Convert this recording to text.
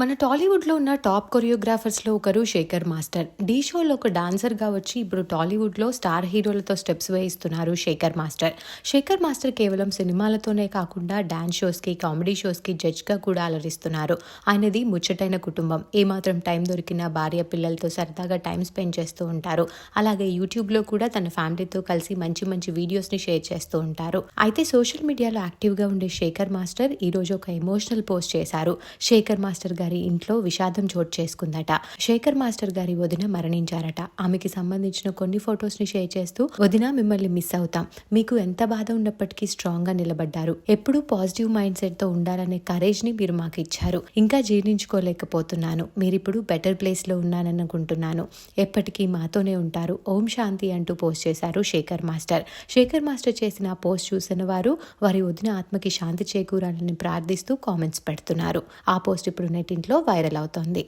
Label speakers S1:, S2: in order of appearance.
S1: మన టాలీవుడ్లో ఉన్న టాప్ కొరియోగ్రాఫర్స్లో ఒకరు శేఖర్ మాస్టర్. డీ షోలో ఒక డాన్సర్గా వచ్చి ఇప్పుడు టాలీవుడ్లో స్టార్ హీరోలతో స్టెప్స్ వేయిస్తున్నారు శేఖర్ మాస్టర్. శేఖర్ మాస్టర్ కేవలం సినిమాలతోనే కాకుండా డాన్స్ షోస్కి కామెడీ షోస్కి జడ్జ్గా కూడా అలరిస్తున్నారు. ఆయనది ముచ్చటైన కుటుంబం. ఏమాత్రం టైం దొరికినా భార్య పిల్లలతో సరదాగా టైం స్పెండ్ చేస్తూ ఉంటారు. అలాగే యూట్యూబ్లో కూడా తన ఫ్యామిలీతో కలిసి మంచి మంచి వీడియోస్ని షేర్ చేస్తూ ఉంటారు. అయితే సోషల్ మీడియాలో యాక్టివ్గా ఉండే శేఖర్ మాస్టర్ ఈరోజు ఒక ఎమోషనల్ పోస్ట్ చేశారు. శేఖర్ మాస్టర్ గారి ఇంట్లో విషాదం చోటు చేసుకుందట. శేఖర్ మాస్టర్ గారి వదిన మరణించారట. ఆమెకి సంబంధించిన కొన్ని ఫొటోస్ని షేర్ చేస్తూ వదిన మిమ్మల్ని మిస్ అవుతాం. మీకు ఎంత బాధ ఉన్నప్పటికీ స్ట్రాంగ్గా నిలబడ్డారు. ఎప్పుడూ పాజిటివ్ మైండ్ సెట్తో ఉండాలనే కరేజ్ని మీరు మాకు ఇచ్చారు. ఇంకా జీర్ణించుకోలేకపోతున్నాను. మీరిప్పుడు బెటర్ ప్లేస్లో ఉన్నాననుకుంటున్నాను. ఎప్పటికీ మాతోనే ఉంటారు. ఓం శాంతి అంటూ పోస్ట్ చేశారు శేఖర్ మాస్టర్. శేఖర్ మాస్టర్ చేసిన పోస్ట్ చూసిన వారు వారి వదిన ఆత్మకి శాంతి చేకూరాలని ప్రార్థిస్తూ కామెంట్స్ పెడుతున్నారు. ఆ పోస్ట్ ఇప్పుడు నెట్టింట్లో వైరల్ అవుతోంది.